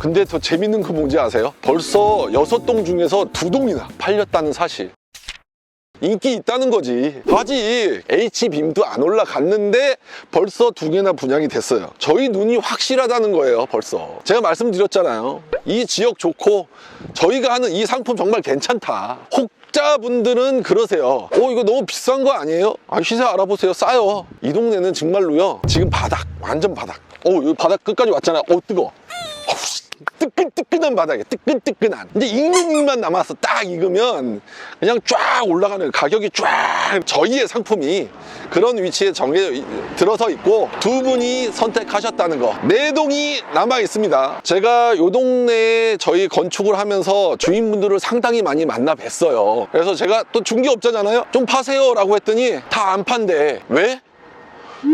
근데 더 재밌는 거 뭔지 아세요? 벌써 여섯 동 중에서 두 동이나 팔렸다는 사실. 인기 있다는 거지. 아직 H빔도 안 올라갔는데 벌써 두 개나 분양이 됐어요. 저희 눈이 확실하다는 거예요, 벌써. 제가 말씀드렸잖아요. 이 지역 좋고 저희가 하는 이 상품 정말 괜찮다. 혹 자분들은 그러세요. 어, 이거 너무 비싼 거 아니에요? 아, 시세 알아보세요. 싸요. 이 동네는 정말로요. 지금 바닥, 완전 바닥. 어, 여기 바닥 끝까지 왔잖아요. 어, 뜨거. 씨. 뜨끈뜨끈한 바닥에 뜨끈뜨끈한. 이제 익는 익만 남았어 딱 익으면 그냥 쫙 올라가는. 가격이 쫙 저희의 상품이 그런 위치에 정해 들어서 있고 두 분이 선택하셨다는 거 네 동이 남아 있습니다. 제가 요 동네에 저희 건축을 하면서 주인분들을 상당히 많이 만나 뵀어요. 그래서 제가 또 중개업자잖아요. 좀 파세요 라고 했더니 다 안 판대. 왜?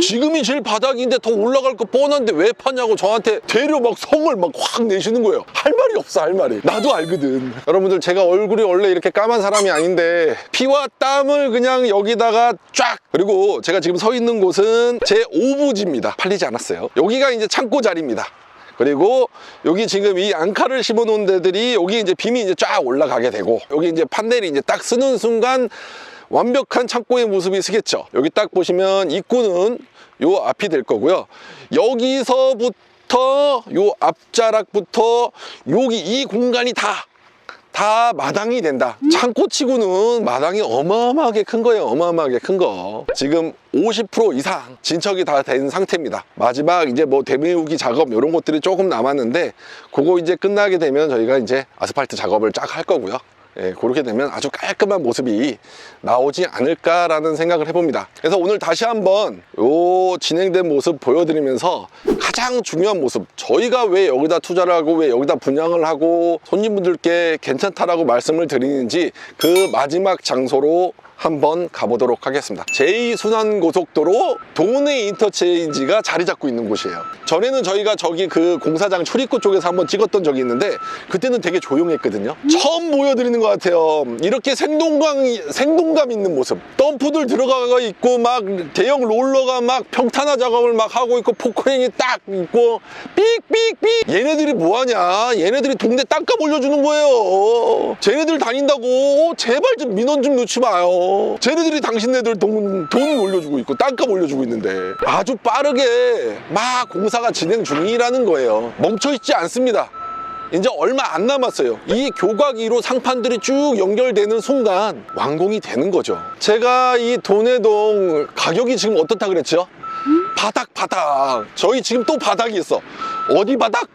지금이 제일 바닥인데 더 올라갈 거 뻔한데 왜 파냐고 저한테 되려 막 성을 막 확 내시는 거예요. 할 말이 없어, 할 말이. 나도 알거든. 여러분들, 제가 얼굴이 원래 이렇게 까만 사람이 아닌데 피와 땀을 그냥 여기다가 쫙! 그리고 제가 지금 서 있는 곳은 제 5부지입니다. 팔리지 않았어요. 여기가 이제 창고 자리입니다. 그리고 여기 지금 이 앙카를 심어 놓은 데들이 여기 이제 빔이 이제 쫙 올라가게 되고 여기 이제 판넬이 이제 딱 쓰는 순간 완벽한 창고의 모습이 쓰겠죠. 여기 딱 보시면 입구는 요 앞이 될 거고요. 여기서부터 요 앞자락부터 여기 이 공간이 다다 마당이 된다. 창고치고는 마당이 어마어마하게 큰 거예요. 어마어마하게 큰 거. 지금 50% 이상 진척이 다 된 상태입니다. 마지막 이제 뭐 대매우기 작업 이런 것들이 조금 남았는데 그거 이제 끝나게 되면 저희가 이제 아스팔트 작업을 쫙 할 거고요. 예, 그렇게 되면 아주 깔끔한 모습이 나오지 않을까라는 생각을 해봅니다. 그래서 오늘 다시 한번 요 진행된 모습 보여드리면서 가장 중요한 모습, 저희가 왜 여기다 투자를 하고 왜 여기다 분양을 하고 손님분들께 괜찮다라고 말씀을 드리는지 그 마지막 장소로 한번 가보도록 하겠습니다. 제2순환고속도로 동네 인터체인지가 자리 잡고 있는 곳이에요. 전에는 저희가 저기 그 공사장 출입구 쪽에서 한번 찍었던 적이 있는데 그때는 되게 조용했거든요. 처음 보여드리는 것 같아요. 이렇게 생동감, 생동감 있는 모습. 덤프들 들어가 있고 막 대형 롤러가 막 평탄화 작업을 막 하고 있고 포크레인이 딱 있고 삑삑삑. 얘네들이 뭐하냐? 얘네들이 동네 땅값 올려주는 거예요. 쟤네들 다닌다고. 제발 좀 민원 좀 넣지 마요. 쟤네들이 당신네들 돈, 돈 올려주고 있고 땅값 올려주고 있는데 아주 빠르게 막 공사가 진행 중이라는 거예요. 멈춰있지 않습니다 이제 얼마 안 남았어요. 이 교각위로 상판들이 쭉 연결되는 순간 완공이 되는 거죠. 제가 이 돈해동 가격이 지금 어떻다 그랬죠? 바닥 바닥. 저희 지금 또 바닥이 있어. 어디 바닥?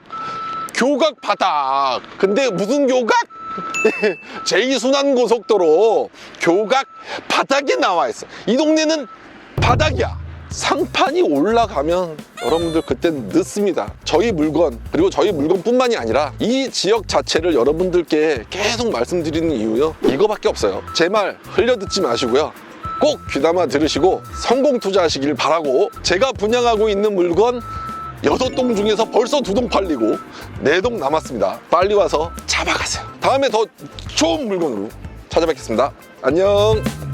교각 바닥. 근데 무슨 교각? 제2순환고속도로 교각 바닥에 나와 있어. 이 동네는 바닥이야. 상판이 올라가면 여러분들 그땐 늦습니다. 저희 물건 그리고 저희 물건뿐만이 아니라 이 지역 자체를 여러분들께 계속 말씀드리는 이유요 이거밖에 없어요. 제 말 흘려 듣지 마시고요. 꼭 귀담아 들으시고 성공 투자하시길 바라고 제가 분양하고 있는 물건 여섯 동 중에서 벌써 두 동 팔리고 네 동 남았습니다. 빨리 와서 잡아가세요. 다음에 더 좋은 물건으로 찾아뵙겠습니다. 안녕.